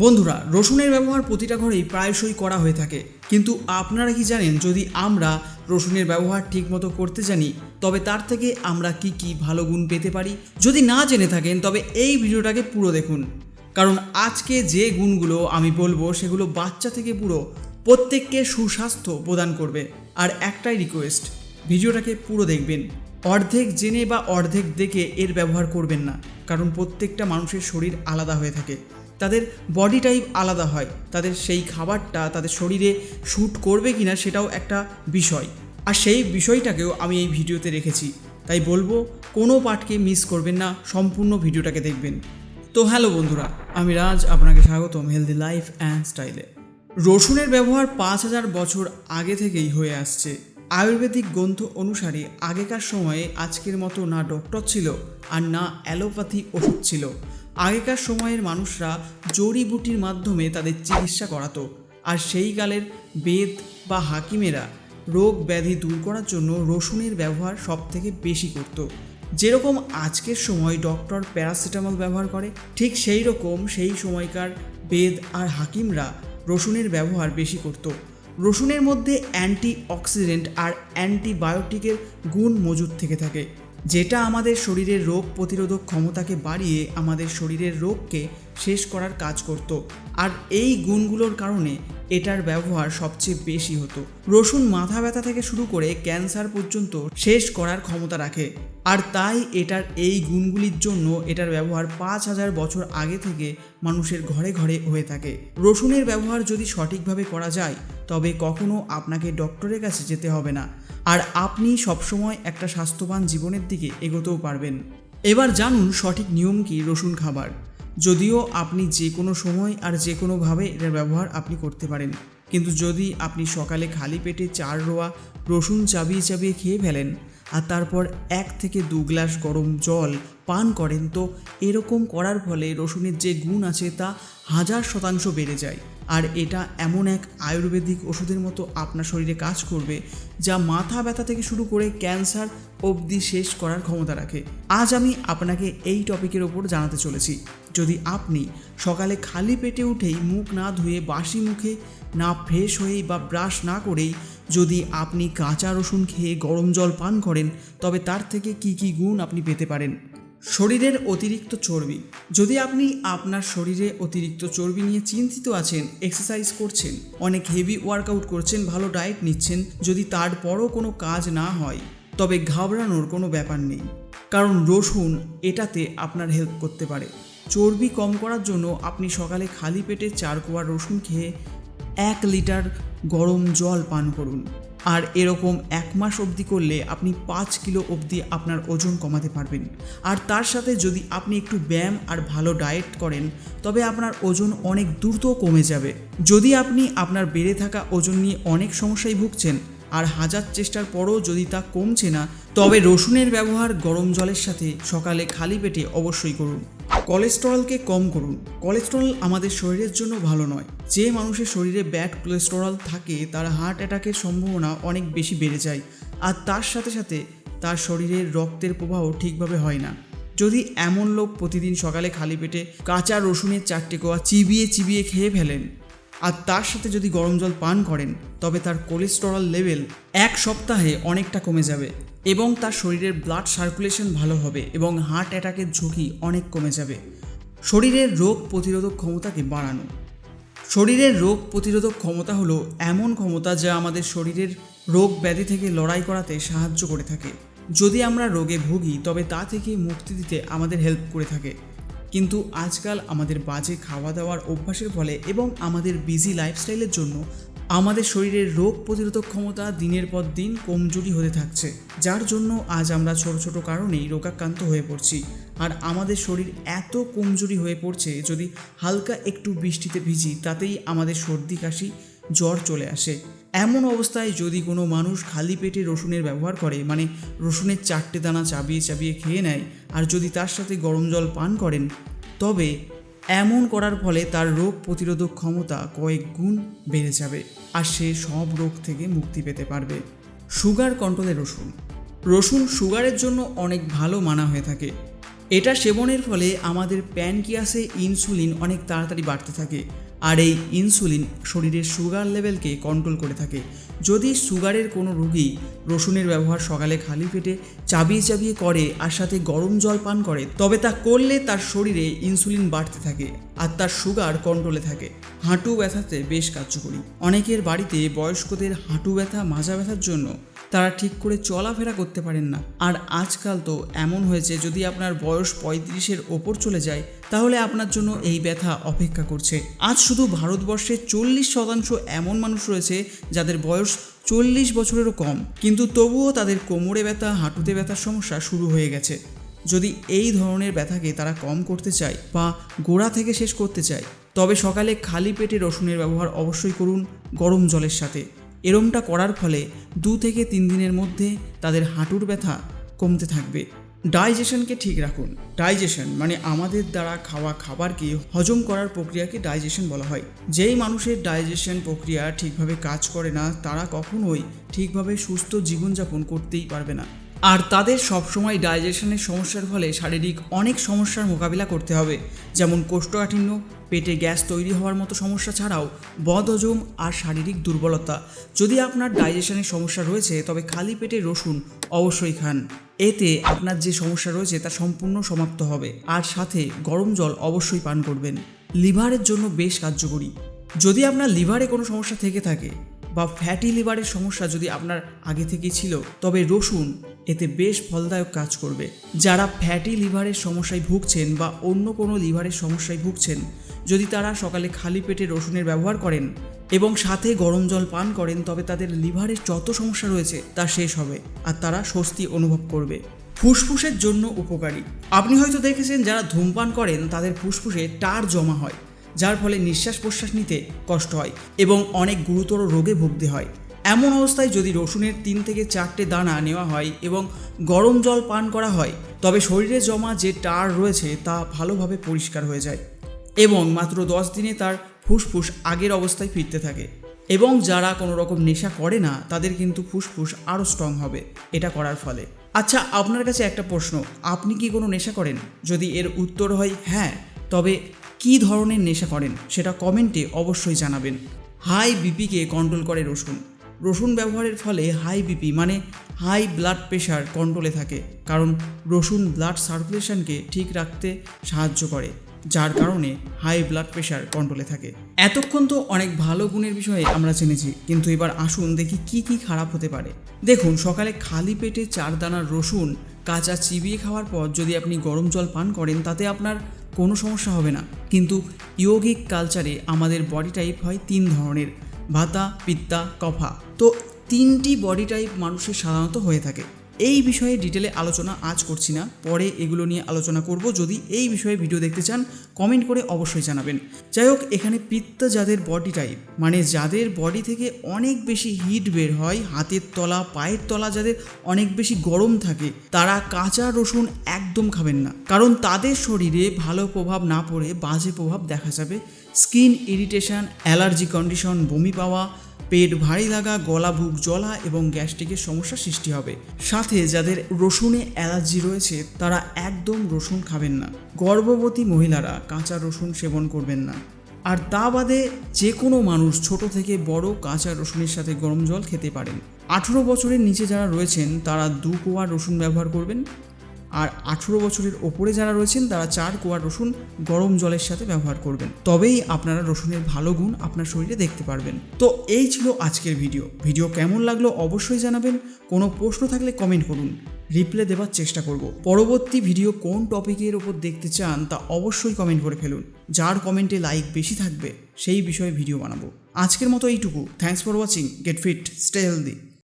বন্ধুরা, রসুনের ব্যবহার প্রতিটা ঘরেই প্রায়শই করা হয়ে থাকে। কিন্তু আপনারা কি জানেন, যদি আমরা রসুনের ব্যবহার ঠিকমতো করতে জানি, তবে তার থেকে আমরা কি কি ভালো গুণ পেতে পারি? যদি না জেনে থাকেন, তবে এই ভিডিওটাকে পুরো দেখুন। কারণ আজকে যে গুণগুলো আমি বলব, সেগুলো বাচ্চা থেকে পুরো প্রত্যেককে সুস্বাস্থ্য প্রদান করবে। আর একটাই রিকোয়েস্ট ভিডিওটাকে পুরো দেখবেন। অর্ধেক জেনে বা অর্ধেক দেখে এর ব্যবহার করবেন না, কারণ প্রত্যেকটা মানুষের শরীর আলাদা হয়ে থাকে। তাদের বডি টাইপ আলাদা হয়। তাদের সেই খাবারটা তাদের শরীরে শ্যুট করবে কিনা সেটাও একটা বিষয়। আর সেই বিষয়টাকেও আমি এই ভিডিওতে রেখেছি। তাই বলব, কোনো পার্টকে মিস করবেন না, সম্পূর্ণ ভিডিওটাকে দেখবেন। তো হ্যালো বন্ধুরা, আমি রাজ, আপনাকে স্বাগতম হেলদি লাইফ অ্যান্ড স্টাইলে রসুনের ব্যবহার পাঁচ হাজার বছর আগে থেকেই হয়ে আসছে। আয়ুর্বেদিক গ্রন্থ অনুসারে আগেকার সময়ে আজকের মতো না ডক্টর ছিল আর না অ্যালোপ্যাথি ওষুধ ছিল। আগেকার সময়ের মানুষরা জড়িবুটির মাধ্যমে তাদের চিকিৎসা করাতো। আর সেই কালের বেদ বা হাকিমেরা রোগ ব্যাধি দূর করার জন্য রসুনের ব্যবহার সব থেকে বেশি করত। যেরকম আজকের সময় ডক্টর প্যারাসিটামল ব্যবহার করে, ঠিক সেই রকম সেই সময়কার বেদ আর হাকিমরা রসুনের ব্যবহার বেশি করত। রসুনের মধ্যে অ্যান্টি অক্সিডেন্ট আর অ্যান্টিবায়োটিকের গুণ মজুদ থেকে থাকে। যেটা আমাদের শরীরের রোগ প্রতিরোধক ক্ষমতাকে বাড়িয়ে আমাদের শরীরের রোগকে শেষ করার কাজ করত। আর এই গুণগুলোর কারণে এটার ব্যবহার সবচেয়ে বেশি হতো। রসুন মাথা ব্যথা থেকে শুরু করে ক্যান্সার পর্যন্ত শেষ করার ক্ষমতা রাখে। আর তাই এটার এই গুণগুলির জন্য এটার ব্যবহার পাঁচ হাজার বছর আগে থেকে মানুষের ঘরে ঘরে হয়ে থাকে। রসুনের ব্যবহার যদি সঠিকভাবে করা যায়, তবে কখনো আপনাকে ডক্টরের কাছে যেতে হবে না। আর আপনি সবসময় একটা স্বাস্থ্যবান জীবনের দিকে এগোতেও পারবেন। এবার জানুন সঠিক নিয়ম কি রসুন খাবার। যদিও আপনি যে কোনো সময় আর যে কোনোভাবে এটার ব্যবহার আপনি করতে পারেন। কিন্তু যদি আপনি সকালে খালি পেটে চার রোয়া রসুন চাবিয়ে চাবিয়ে খেয়ে ফেলেন আর তারপর এক থেকে দু গ্লাস গরম জল পান করেন তো এরকম করার ফলে রসুনের যে গুণ আছে তা হাজার শতাংশ বেড়ে যায়। আর এটা এমন এক আয়ুর্বেদিক ওষুধের মতো আপনার শরীরে কাজ করবে, যা মাথা ব্যথা থেকে শুরু করে ক্যান্সার অবধি শেষ করার ক্ষমতা রাখে। আজ আমি আপনাকে এই টপিকের ওপর জানাতে চলেছি। যদি আপনি সকালে খালি পেটে উঠেই মুখ না ধুয়ে বাসি মুখে না ফ্রেশ হয়েই বা ব্রাশ না করেই যদি আপনি কাঁচা রসুন খেয়ে গরম জল পান করেন, তবে তার থেকে কি কি গুণ আপনি পেতে পারেন? শরীরের অতিরিক্ত চর্বি। যদি আপনি আপনার শরীরে অতিরিক্ত চর্বি নিয়ে চিন্তিত আছেন এক্সারসাইজ করছেন, অনেক হেভি ওয়ার্কআউট করছেন, ভালো ডায়েট নিচ্ছেন, যদি তারপরও কোনো কাজ না হয়, তবে ঘাবড়ানোর কোনো ব্যাপার নেই। কারণ রসুন এটাতে আপনার হেল্প করতে পারে। চর্বি কম করার জন্য আপনি সকালে খালি পেটে চার কোয়া রসুন খেয়ে এক লিটার গরম জল পান করুন। আর এরকম এক মাস অবধি করলে আপনি পাঁচ কিলো অবধি আপনার ওজন কমাতে পারবেন। আর তার সাথে যদি আপনি একটু ব্যায়াম আর ভালো ডায়েট করেন, তবে আপনার ওজন অনেক দ্রুত কমে যাবে। যদি আপনি আপনার বেড়ে থাকা ওজন নিয়ে অনেক সমস্যায় ভুগছেন আর হাজার চেষ্টার পরও যদি তা কমছে না, তবে রসুনের ব্যবহার গরম জলের সাথে সকালে খালি পেটে অবশ্যই করুন। কোলেস্টেরলকে কম করুন। কোলেস্টেরল আমাদের শরীরের জন্য ভালো নয়। যে মানুষের শরীরে ব্যাড কোলেস্টেরল থাকে, তার হার্ট অ্যাটাকের সম্ভাবনা অনেক বেশি বেড়ে যায়। আর তার সাথে সাথে তার শরীরের রক্তের প্রবাহ ঠিকভাবে হয় না। যদি এমন লোক প্রতিদিন সকালে খালি পেটে কাঁচা রসুনের চারটে কোয়া চিবিয়ে চিবিয়ে খেয়ে ফেলেন, আর তার সাথে যদি গরম জল পান করেন, তবে তার কোলেস্টেরল লেভেল এক সপ্তাহে অনেকটা কমে যাবে। এবং তার শরীরের ব্লাড সার্কুলেশন ভালো হবে এবং হার্ট অ্যাটাকের ঝুঁকি অনেক কমে যাবে। শরীরের রোগ প্রতিরোধক ক্ষমতাকে বাড়ানো। শরীরের রোগ প্রতিরোধক ক্ষমতা হলো এমন ক্ষমতা যা আমাদের শরীরের রোগ ব্যাধি থেকে লড়াই করাতে সাহায্য করে থাকে। যদি আমরা রোগে ভুগি, তবে তা থেকে মুক্তি দিতে আমাদের হেল্প করে থাকে। কিন্তু আজকাল আমাদের বাজে খাওয়া দাওয়ার অভ্যাসের ফলে এবং আমাদের বিজি লাইফস্টাইলের জন্য আমাদের শরীরের রোগ প্রতিরোধক ক্ষমতা দিনের পর দিন কমজোরি হতে থাকছে, যার জন্য আজ আমরা ছোট ছোট কারণেই রোগাক্রান্ত হয়ে পড়ছি। আর আমাদের শরীর এত কমজোরি হয়ে পড়ছে, যদি হালকা একটু বৃষ্টিতে ভিজি, তাতেই আমাদের সর্দি, কাশি, জ্বর চলে আসে। এমন অবস্থায় যদি কোনো মানুষ খালি পেটে রসুনের ব্যবহার করে মানে রসুনের চারটে দানা চাবিয়ে চাবিয়ে খেয়ে নেয়, আর যদি তার সাথে গরম জল পান করেন, তবে এমন করার ফলে তার রোগ প্রতিরোধক ক্ষমতা কয়েক গুণ বেড়ে যাবে। আর সে সব রোগ থেকে মুক্তি পেতে পারবে। সুগার কন্ট্রোলে রসুন। রসুন সুগারের জন্য অনেক ভালো মানা হয়ে থাকে। এটা সেবনের ফলে আমাদের প্যানকিয়াসে ইনসুলিন অনেক তাড়াতাড়ি বাড়তে থাকে। আর এই ইনসুলিন শরীরের সুগার লেভেলকে কন্ট্রোল করে থাকে। যদি সুগারের কোনো রোগী রসুনের ব্যবহার সকালে খালি পেটে চাবিয়ে চাবিয়ে করে আর সাথে গরম জল পান করে, তবে তা করলে তার শরীরে ইনসুলিন বাড়তে থাকে আর তার সুগার কন্ট্রোলে থাকে। হাঁটু ব্যথাতে বেশ কার্যকরী। অনেকের বাড়িতে বয়স্কদের হাঁটু ব্যথা, মাজা ব্যথার জন্য তারা ঠিক করে চলাফেরা করতে পারেন না। আর আজকাল তো এমন হয়েছে, যদি আপনার বয়স পঁয়ত্রিশের ওপর চলে যায়, তাহলে আপনার জন্য এই ব্যথা অপেক্ষা করছে। আজ শুধু ভারতবর্ষে চল্লিশ শতাংশ এমন মানুষ রয়েছে, যাদের বয়স চল্লিশ বছরেরও কম। কিন্তু তবুও তাদের কোমরে ব্যথা, হাঁটুতে ব্যথার সমস্যা শুরু হয়ে গেছে। যদি এই ধরনের ব্যথাকে তারা কম করতে চায় বা গোড়া থেকে শেষ করতে চায়, তবে সকালে খালি পেটে রসুনের ব্যবহার অবশ্যই করুন গরম জলের সাথে। এরমটা করার ফলে দু থেকে তিন দিনের মধ্যে তাদের হাঁটুর ব্যথা কমতে থাকবে। ডাইজেশনকে ঠিক রাখুন। ডাইজেশন মানে আমাদের দ্বারা খাওয়া খাবারকে হজম করার প্রক্রিয়াকে ডাইজেশন বলা হয়। যেই মানুষের ডাইজেশন প্রক্রিয়া ঠিকভাবে কাজ করে না, তারা কখনোই ঠিকভাবে সুস্থ জীবনযাপন করতেই পারবে না। আর তাদের সবসময় ডাইজেশনের সমস্যার ফলে শারীরিক অনেক সমস্যার মোকাবিলা করতে হবে। যেমন কোষ্ঠকাঠিন্য পেটে গ্যাস তৈরি হওয়ার মতো সমস্যা ছাড়াও বদহজম আর শারীরিক দুর্বলতা। যদি আপনার ডাইজেশনের সমস্যা রয়েছে, তবে খালি পেটে রসুন অবশ্যই খান। এতে আপনার যে সমস্যা রয়েছে, তা সম্পূর্ণ সমাপ্ত হবে। আর সাথে গরম জল অবশ্যই পান করবেন। লিভারের জন্য বেশ কার্যকরী। যদি আপনার লিভারে কোনো সমস্যা থেকে থাকে বা ফ্যাটি লিভারের সমস্যা যদি আপনার আগে থেকেই ছিল, তবে রসুন এতে বেশ ফলদায়ক কাজ করবে। যারা ফ্যাটি লিভারের সমস্যায় ভুগছেন বা অন্য কোনো লিভারের সমস্যায় ভুগছেন যদি তারা সকালে খালি পেটে রসুনের ব্যবহার করেন এবং সাথে গরম জল পান করেন, তবে তাদের লিভারের যত সমস্যা রয়েছে তা শেষ হবে আর তারা স্বস্তি অনুভব করবে। ফুসফুসের জন্য উপকারী। আপনি হয়তো দেখেছেন যারা ধূমপান করেন, তাদের ফুসফুসে টার জমা হয়, যার ফলে নিঃশ্বাস প্রশ্বাস নিতে কষ্ট হয় এবং অনেক গুরুতর রোগে ভুগতে হয়। এমন অবস্থায় যদি রসুনের তিন থেকে চারটে দানা নেওয়া হয় এবং গরম জল পান করা হয়, তবে শরীরে জমা যে টার রয়েছে তা ভালোভাবে পরিষ্কার হয়ে যায়। এবং মাত্র দশ দিনে তার ফুসফুস আগের অবস্থায় ফিরতে থাকে। এবং যারা কোনো রকম নেশা করে না, তাদের কিন্তু ফুসফুস আরও স্ট্রং হবে। এটা করার ফলে। আচ্ছা আপনার কাছে একটা প্রশ্ন। আপনি কি কোনো নেশা করেন? যদি এর উত্তর হয় হ্যাঁ তবে কী ধরনের নেশা করেন? সেটা কমেন্টে অবশ্যই জানাবেন। হাই বিপিকে কন্ট্রোল করে রসুন। রসুন ব্যবহারের ফলে হাই বিপি মানে হাই ব্লাড প্রেশার কন্ট্রোলে থাকে। কারণ রসুন ব্লাড সার্কুলেশনকে ঠিক রাখতে সাহায্য করে। যার কারণে হাই ব্লাড প্রেশার কন্ট্রোলে থাকে। এতক্ষণ তো অনেক ভালো গুণের বিষয়ে আমরা জেনেছি, কিন্তু এবার আসুন দেখি কি কি খারাপ হতে পারে। দেখুন, সকালে খালি পেটে চার দানার রসুন, কাঁচা চিবিয়ে খাওয়ার পর যদি আপনি গরম জল পান করেন, তাতে আপনার কোনো সমস্যা হবে না। কিন্তু ইয়োগিক কালচারে আমাদের বডি টাইপ হয় তিন ধরনের, ভাতা, পিত্তা, কফা। তো তিনটি বডি টাইপ মানুষের সাধারণত হয়ে থাকে। এই বিষয়ে ডিটেলে আলোচনা আজ করছি না। পরে এগুলো নিয়ে আলোচনা করব। যদি এই বিষয়ে ভিডিও দেখতে চান কমেন্ট করে অবশ্যই জানাবেন। যাই হোক, এখানে পিত্ত যাদের বডি টাইপ মানে যাদের বডি থেকে অনেক বেশি হিট বের হয়, হাতের তলা, পায়ের তলা যাদের অনেক বেশি গরম থাকে, তারা কাঁচা রসুন একদম খাবেন না। কারণ তাদের শরীরে ভালো প্রভাব না পড়ে বাজে প্রভাব দেখা যাবে। স্কিন ইরিটেশন, অ্যালার্জি কন্ডিশন, বমি পাওয়া পেট ভারী লাগা, গলা বুক জ্বলা এবং গ্যাস্ট্রিকের সমস্যা সৃষ্টি হবে। সাথে যাদের রসুনে অ্যালার্জি রয়েছে, তারা একদম রসুন খাবেন না। গর্ভবতী মহিলারা কাঁচা রসুন সেবন করবেন না। আর তা বাদে যে কোনো মানুষ ছোট থেকে বড় কাঁচা রসুনের সাথে গরম জল খেতে পারেন। আঠেরো বছরের নিচে যারা রয়েছেন, তারা দু কোয়া রসুন ব্যবহার করবেন। আর আঠেরো বছরের ওপরে যারা রয়েছেন, তারা চার কোয়া রসুন গরম জলের সাথে ব্যবহার করবেন। তবেই আপনারা রসুনের ভালো গুণ আপনার শরীরে দেখতে পারবেন। তো এই ছিল আজকের ভিডিও। ভিডিও কেমন লাগল অবশ্যই জানাবেন। কোনো প্রশ্ন থাকলে কমেন্ট করুন। রিপ্লাই দেওয়ার চেষ্টা করব। পরবর্তী ভিডিও কোন টপিকের ওপর দেখতে চান, তা অবশ্যই কমেন্ট করে ফেলুন। যার কমেন্টে লাইক বেশি থাকবে, সেই বিষয়ে ভিডিও বানাবো। আজকের মতো এইটুকু। Thanks for watching get fit stay healthy